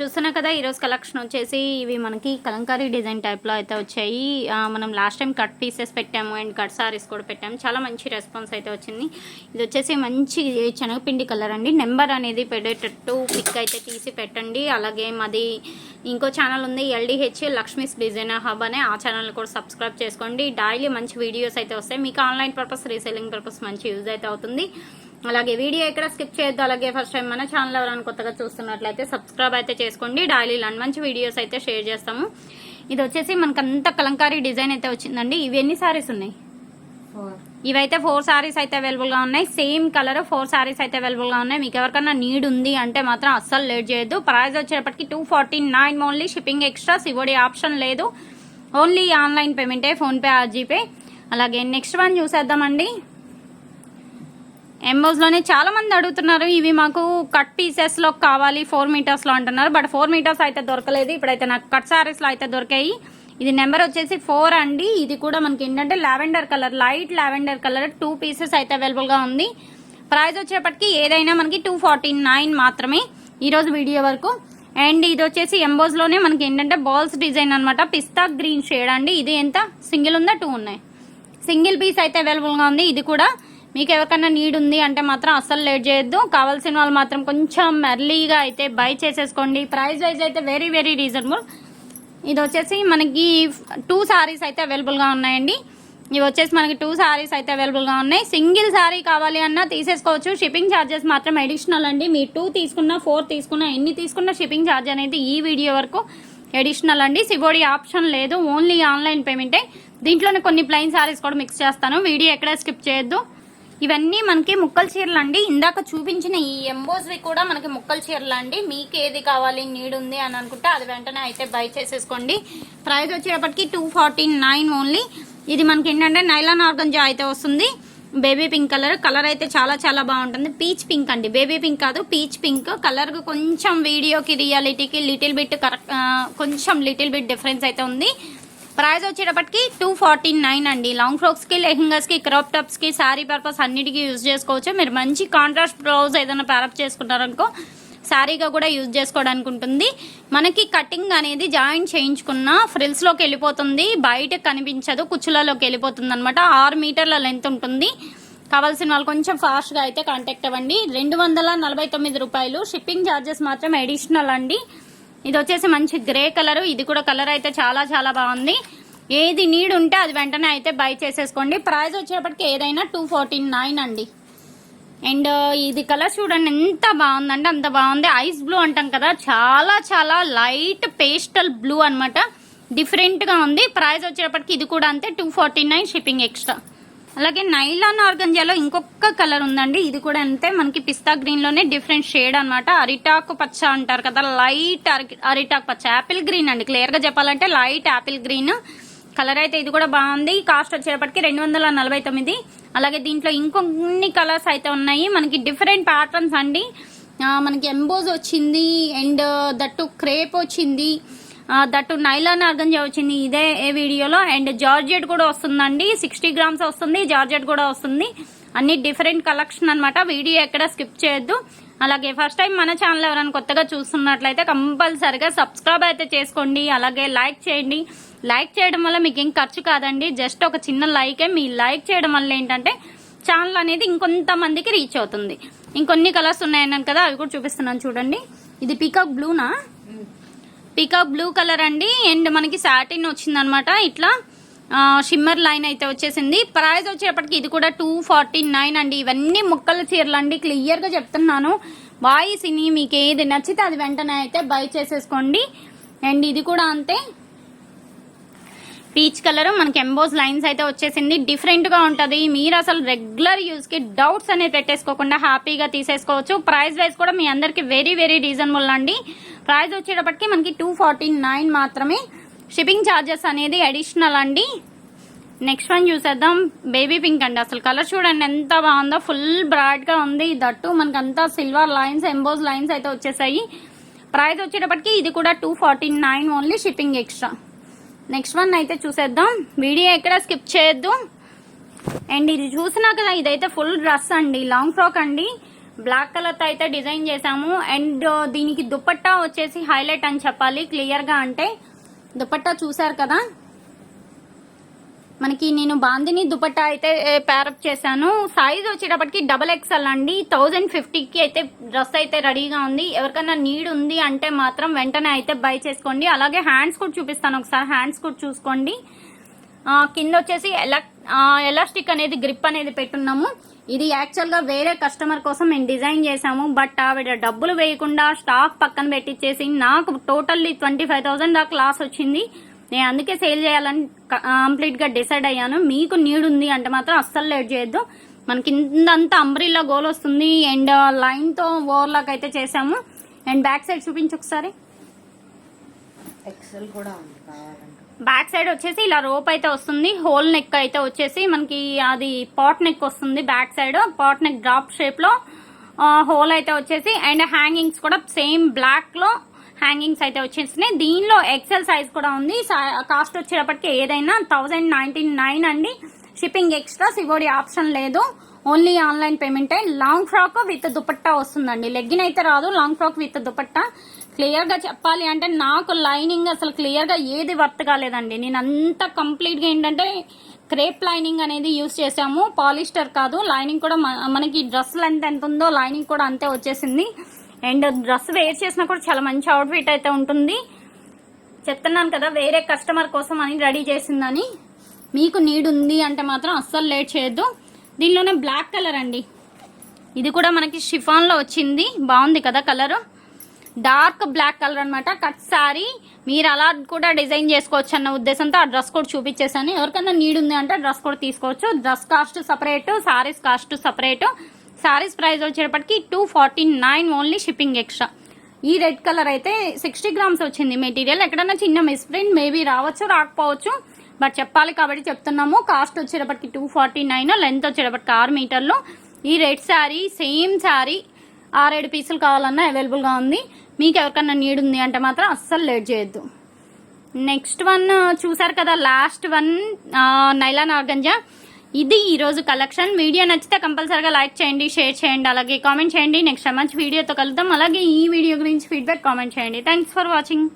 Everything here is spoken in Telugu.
చూస్తున్నా కదా ఈరోజు కలెక్షన్ వచ్చేసి ఇవి మనకి కలంకారీ డిజైన్ టైప్లో అయితే వచ్చాయి. మనం లాస్ట్ టైం కట్ పీసెస్ పెట్టాము అండ్ కట్ సారీస్ కూడా పెట్టాము. చాలా మంచి రెస్పాన్స్ అయితే వచ్చింది. ఇది వచ్చేసి మంచి శనగపిండి కలర్ అండి. నెంబర్ అనేది పెట్టేటట్టు పిక్ అయితే తీసి పెట్టండి. అలాగే మాది ఇంకో ఛానల్ ఉంది ఎల్డిహెచ్ లక్ష్మీస్ డిజైనర్ హబ్ అనే. ఆ ఛానల్ కూడా సబ్స్క్రైబ్ చేసుకోండి. డైలీ మంచి వీడియోస్ అయితే వస్తాయి. మీకు ఆన్లైన్ పర్పస్ రీసెల్లింగ్ పర్పస్ మంచి యూజ్ అయితే అవుతుంది. అలాగే వీడియో ఎక్కడ స్కిప్ చేయొద్దు. అలాగే ఫస్ట్ టైం మన ఛానల్ ఎవరైనా కొత్తగా చూస్తున్నట్లయితే సబ్స్క్రైబ్ అయితే చేసుకోండి. డైలీ లండ్ మంచి వీడియోస్ అయితే షేర్ చేస్తాము. ఇది వచ్చేసి మనకు అంత కలంకారీ డిజైన్ అయితే వచ్చిందండి. ఇవి ఎన్ని సారీస్ ఉన్నాయి? ఇవైతే ఫోర్ సారీస్ అయితే అవైలబుల్గా ఉన్నాయి. సేమ్ కలర్ ఫోర్ సారీస్ అయితే అవైలబుల్గా ఉన్నాయి. మీకు ఎవరికైనా నీడ్ ఉంది అంటే మాత్రం అస్సలు లేట్ చేయొద్దు. ప్రైస్ వచ్చేటప్పటికి two forty nine only shipping extra COD option లేదు. ఓన్లీ ఆన్లైన్ పేమెంటే ఫోన్పే ఆర్ జీపే అలాగే నెక్స్ట్ వన్ చూసేద్దామండి. ఎంబోస్లోనే చాలామంది చాలా మంది అడుగుతున్నారు ఇవి మాకు కట్ పీసెస్లో కావాలి ఫోర్ మీటర్స్లో అంటున్నారు. బట్ ఫోర్ మీటర్స్ అయితే దొరకలేదు. ఇప్పుడైతే నాకు కట్ సారీస్లో అయితే దొరికాయి. ఇది నెంబర్ వచ్చేసి ఫోర్ అండి. ఇది కూడా మనకి ఏంటంటే lavender colour light lavender colour two pieces అయితే అవైలబుల్గా ఉంది. ప్రైస్ వచ్చేప్పటికి ఏదైనా మనకి టూ ఫార్టీ నైన్ మాత్రమే ఈరోజు వీడియో వరకు. అండ్ ఇది వచ్చేసి ఎంబోస్లోనే మనకి ఏంటంటే బాల్స్ డిజైన్ అన్నమాట. పిస్తా గ్రీన్ షేడ్ అండి. ఇది ఎంత? సింగిల్ ఉందా? టూ ఉన్నాయి. సింగిల్ పీస్ అయితే అవైలబుల్గా ఉంది. ఇది కూడా మీకు ఎవరికైనా నీడ్ ఉంది అంటే మాత్రం అస్సలు లేట్ చేయొద్దు. కావాల్సిన వాళ్ళు మాత్రం కొంచెం ఎర్లీగా అయితే బై చేసేసుకోండి. ప్రైస్ వైజ్ అయితే వెరీ వెరీ రీజనబుల్ ఇది వచ్చేసి మనకి టూ సారీస్ అయితే అవైలబుల్గా ఉన్నాయండి. ఇవి వచ్చేసి మనకి టూ సారీస్ అయితే అవైలబుల్గా ఉన్నాయి. సింగిల్ సారీ కావాలి అన్నా తీసేసుకోవచ్చు. షిప్పింగ్ ఛార్జెస్ మాత్రం అడిషనల్ అండి. మీ టూ తీసుకున్నా ఫోర్ తీసుకున్నా ఎన్ని తీసుకున్నా షిప్పింగ్ ఛార్జ్ అనేది ఈ వీడియో వరకు అడిషనల్ అండి. సిబోడి ఆప్షన్ లేదు. ఓన్లీ ఆన్లైన్ పేమెంటే దీంట్లోనే కొన్ని ప్లెయిన్ సారీస్ కూడా మిక్స్ చేస్తాను. వీడియో ఎక్కడ స్కిప్ చేయొద్దు. ఇవన్నీ మనకి ముక్కల చీరలు అండి ఇందాక చూపించిన ఈ ఎంబోస్వి కూడా మనకి ముక్కల చీరలు అండి మీకు ఏది కావాలి నీడ్ ఉంది అని అనుకుంటే అది వెంటనే అయితే బై చేసేసుకోండి. ప్రైస్ వచ్చేటప్పటికి టూ ఫార్టీ నైన్ ఓన్లీ ఇది మనకి ఏంటంటే నైలాన్ ఆర్గంజా అయితే వస్తుంది. Baby pink colour. కలర్ అయితే చాలా చాలా బాగుంటుంది. పీచ్ పింక్ అండి. బేబీ పింక్ కాదు పీచ్ పింక్. కలర్ కొంచెం వీడియోకి రియాలిటీకి లిటిల్ బిట్ కరెక్ట్ కొంచెం లిటిల్ బిట్ డిఫరెన్స్ అయితే ఉంది. ప్రైస్ వచ్చేటప్పటికి టూ ఫార్టీ నైన్ అండి. లాంగ్ ఫ్రాక్స్కి లెహంగాస్కి క్రాప్ టాప్స్కి సారీ పర్పస్ అన్నిటికీ యూజ్ చేసుకోవచ్చు. మీరు మంచి కాంట్రాస్ట్ బ్లౌజ్ ఏదైనా ప్యారప్ చేసుకున్నారనుకో శారీగా కూడా యూజ్ చేసుకోవడానికి ఉంటుంది. మనకి కటింగ్ అనేది జాయింట్ చేయించుకున్న ఫ్రిల్స్లోకి వెళ్ళిపోతుంది. బయట కనిపించదు కుచ్చులలోకి వెళ్ళిపోతుంది అనమాట ఆరు మీటర్ల లెంత్ ఉంటుంది. కావాల్సిన వాళ్ళు కొంచెం ఫాస్ట్గా అయితే కాంటాక్ట్ అవ్వండి. రెండు వందల నలభై తొమ్మిది రూపాయలు షిప్పింగ్ ఛార్జెస్ మాత్రం అడిషనల్ అండి. ఇది వచ్చేసి మంచి గ్రే కలర్. ఇది కూడా కలర్ అయితే చాలా చాలా బాగుంది. ఏది నీడ్ ఉంటే అది వెంటనే అయితే బై చేసేసుకోండి. ప్రైస్ వచ్చేటప్పటికి ఏదైనా టూ ఫార్టీ నైన్ అండి. అండ్ ఇది కలర్ చూడండి ఎంత బాగుందంటే అంత బాగుంది. ఐస్ బ్లూ అంటాం కదా చాలా చాలా లైట్ పేస్టల్ బ్లూ అనమాట డిఫరెంట్గా ఉంది. ప్రైస్ వచ్చేటప్పటికి ఇది కూడా అంతే two forty nine shipping extra అలాగే నైలాన్ ఆర్గంజాలో ఇంకొక కలర్ ఉందండి. ఇది కూడా అంతే మనకి పిస్తా గ్రీన్లోనే డిఫరెంట్ షేడ్ అన్నమాట. అరిటాకు పచ్చ అంటారు కదా లైట్ అరిటాకు పచ్చ యాపిల్ గ్రీన్ అండి. క్లియర్గా చెప్పాలంటే లైట్ యాపిల్ గ్రీన్. కలర్ అయితే ఇది కూడా బాగుంది. కాస్ట్ వచ్చేటప్పటికి రెండు వందల నలభై తొమ్మిది. అలాగే దీంట్లో ఇంకొన్ని కలర్స్ అయితే ఉన్నాయి. మనకి డిఫరెంట్ ప్యాటర్న్స్ అండి. మనకి ఎంబోజ్ వచ్చింది అండ్ దట్టు క్రేప్ వచ్చింది. దట్టు నైలాన్ ఆర్గంజా వచ్చింది ఇదే వీడియోలో. అండ్ జార్జెట్ కూడా వస్తుందండి. సిక్స్టీ గ్రామ్స్ వస్తుంది. జార్జెట్ కూడా వస్తుంది. అన్ని డిఫరెంట్ కలెక్షన్ అన్నమాట. వీడియో ఎక్కడ స్కిప్ చేయొద్దు. అలాగే ఫస్ట్ టైం మన ఛానల్ ఎవరైనా కొత్తగా చూస్తున్నట్లయితే కంపల్సరిగా సబ్స్క్రైబ్ అయితే చేసుకోండి. అలాగే లైక్ చేయండి. లైక్ చేయడం వల్ల మీకు ఏం ఖర్చు కాదండి. జస్ట్ ఒక చిన్న లైకే. మీ లైక్ చేయడం వల్ల ఏంటంటే ఛానల్ అనేది ఇంకొంతమందికి రీచ్ అవుతుంది. ఇంకొన్ని కలర్స్ ఉన్నాయన్నాను కదా అవి కూడా చూపిస్తున్నాను చూడండి. ఇది పీకాక్ బ్లూనా? పీకాక్ బ్లూ కలర్ అండి. అండ్ మనకి సాటిన్ వచ్చిందనమాట. ఇట్లా షిమ్మర్ లైన్ అయితే వచ్చేసింది. ప్రైస్ వచ్చేటప్పటికి ఇది కూడా టూ ఫార్టీ నైన్ అండి. ఇవన్నీ ముక్కల చీరలు అండి. క్లియర్గా చెప్తున్నాను. వాయిస్ ఇని మీకు ఏది నచ్చితే అది వెంటనే అయితే బై చేసేసుకోండి. అండ్ ఇది కూడా అంతే. పీచ్ కలర్ మనకి ఎంబోస్ లైన్స్ అయితే వచ్చేసింది. డిఫరెంట్గా ఉంటుంది. మీరు అసలు రెగ్యులర్ యూజ్కి డౌట్స్ అనేది పెట్టేసుకోకుండా హ్యాపీగా తీసేసుకోవచ్చు. ప్రైస్ వైజ్ కూడా మీ అందరికి వెరీ వెరీ రీజనబుల్ అండి. ప్రైస్ వచ్చేటప్పటికి మనకి టూ ఫార్టీ నైన్ మాత్రమే షిప్పింగ్ ఛార్జెస్ అనేది అడిషనల్ అండి. నెక్స్ట్ వన్ చూసేద్దాం. బేబీ పింక్ అండి. అసలు కలర్ చూడండి ఎంత బాగుందో. ఫుల్ బ్రాడ్గా ఉంది. దట్టు మనకంతా సిల్వర్ లైన్స్ ఎంబోజ్ లైన్స్ అయితే వచ్చేసాయి. ప్రైస్ వచ్చేటప్పటికి ఇది కూడా two forty nine only shipping extra next one అయితే చూసేద్దాం. వీడియో ఎక్కడ స్కిప్ చేయొద్దు. అండ్ ఇది చూసినా కదా ఇదైతే ఫుల్ డ్రెస్ అండి. లాంగ్ ఫ్రాక్ అండి. బ్లాక్ కలర్తో అయితే డిజైన్ చేసాము అండ్ దీనికి దుపట్టా వచ్చేసి హైలైట్ అని చెప్పాలి. క్లియర్గా అంటే దుపట్టా చూసారు కదా? మనకి నేను బాందిని దుపట్టా అయితే ప్యారప్ చేశాను. సైజ్ వచ్చేటప్పటికి డబల్ ఎక్స్ఎల్ అండి. థౌజండ్ ఫిఫ్టీకి అయితే డ్రెస్ అయితే రెడీగా ఉంది. ఎవరికైనా నీడ్ ఉంది అంటే మాత్రం వెంటనే అయితే బై చేసుకోండి. అలాగే హ్యాండ్స్ కూడా చూపిస్తాను ఒకసారి. హ్యాండ్స్ కూడా చూసుకోండి. కింద వచ్చేసి ఎలక్ ఎలాస్టిక్ అనేది గ్రిప్ అనేది పెట్టున్నాము. ఇది యాక్చువల్గా వేరే కస్టమర్ కోసం మేము డిజైన్ చేసాము బట్ ఆవిడ డబ్బులు వేయకుండా స్టాక్ పక్కన పెట్టించేసి నాకు టోటల్లీ ట్వంటీ ఫైవ్ థౌసండ్ దాకా లాస్ వచ్చింది. నేను అందుకే సేల్ చేయాలని కంప్లీట్గా డిసైడ్ అయ్యాను. మీకు నీడ్ ఉంది అంటే మాత్రం అస్సలు లేట్ చేయొద్దు. మనకి కిందంతా అంబ్రిల్లా గోల్ వస్తుంది. అండ్ లైన్ uh, తో ఓవర్లాక్ అయితే చేసాము అండ్ బ్యాక్ సైడ్ చూపించు ఒకసారి. ఎక్సెల్ కూడా ఉంది బ్యాక్ సైడ్ వచ్చేసి ఇలా రోప్ అయితే వస్తుంది. హోల్ నెక్ అయితే వచ్చేసి మనకి అది పాట్ నెక్ వస్తుంది back side. Pot neck drop షేప్లో హోల్ అయితే వచ్చేసి అండ్ హ్యాంగింగ్స్ కూడా సేమ్ బ్లాక్లో హ్యాంగింగ్స్ అయితే వచ్చేసినాయి దీనిలో ఎక్సెల్ సైజ్ కూడా ఉంది. కాస్ట్ వచ్చేటప్పటికి ఏదైనా థౌజండ్ నైన్టీన్ నైన్ అండి. షిప్పింగ్ ఎక్స్ట్రా సివోడి ఆప్షన్ లేదు. ఓన్లీ ఆన్లైన్ పేమెంటే. లాంగ్ ఫ్రాక్ విత్ దుపట్టా వస్తుందండి. లెగ్గిన్ అయితే రాదు. Long frock with dupatta. క్లియర్గా చెప్పాలి అంటే నాకు లైనింగ్ అసలు క్లియర్గా ఏది వర్త్ కాలేదండి. నేను అంత కంప్లీట్గా ఏంటంటే క్రేప్ లైనింగ్ అనేది యూస్ చేసాము పాలిస్టర్ కాదు లైనింగ్ కూడా మ- మనకి డ్రెస్ లెంత్ ఎంత ఉందో లైనింగ్ కూడా అంతే వచ్చేసింది. అండ్ డ్రెస్ వేర్ చేసినా కూడా చాలా మంచి అవుట్ఫిట్ అయితే ఉంటుంది. చెప్తున్నాను కదా వేరే కస్టమర్ కోసం అని రెడీ చేసిందని. మీకు నీడ్ ఉంది అంటే మాత్రం అస్సలు లేట్ చేయొద్దు. దీనిలోనే బ్లాక్ కలర్ అండి. ఇది కూడా మనకి షిఫాన్లో వచ్చింది. బాగుంది కదా కలరు డార్క్ బ్లాక్ కలర్ అన్నమాట. కట్ సారీ. మీరు అలా కూడా డిజైన్ చేసుకోవచ్చు అన్న ఉద్దేశంతో ఆ డ్రెస్ కూడా చూపించేసాను ఎవరికైనా నీడ్ ఉంది అంటే డ్రెస్ కూడా తీసుకోవచ్చు. Dress cost separate saris cost separate. Saris price వచ్చేటప్పటికి two forty nine only shipping extra ఈ రెడ్ కలర్ అయితే సిక్స్టీ గ్రామ్స్ వచ్చింది మెటీరియల్. ఎక్కడైనా చిన్న మిస్ప్రింట్ మేబీ రావచ్చు రాకపోవచ్చు. బట్ చెప్పాలి కాబట్టి చెప్తున్నాము. కాస్ట్ వచ్చేటప్పటికి టూ ఫార్టీ నైన్ లెంత్ వచ్చేటప్పటికి ఆరు మీటర్లు. ఈ రెడ్ శారీ సేమ్ శారీ ఆరేడు పీసులు కావాలన్నా అవైలబుల్గా ఉంది. మీకు ఎవరికన్నా నీడ్ ఉంది అంటే మాత్రం అస్సలు లేట్ చేయొద్దు. నెక్స్ట్ వన్ uh, చూసారు కదా last one uh, nylon organza ఇది ఈరోజు కలెక్షన్ వీడియో నచ్చితే కంపల్సరీగా లైక్ చేయండి షేర్ చేయండి అలాగే కామెంట్ చేయండి. నెక్స్ట్ మంచి వీడియోతో కలుద్దాం. అలాగే ఈ వీడియో గురించి ఫీడ్బ్యాక్ కామెంట్ చేయండి. Thanks for watching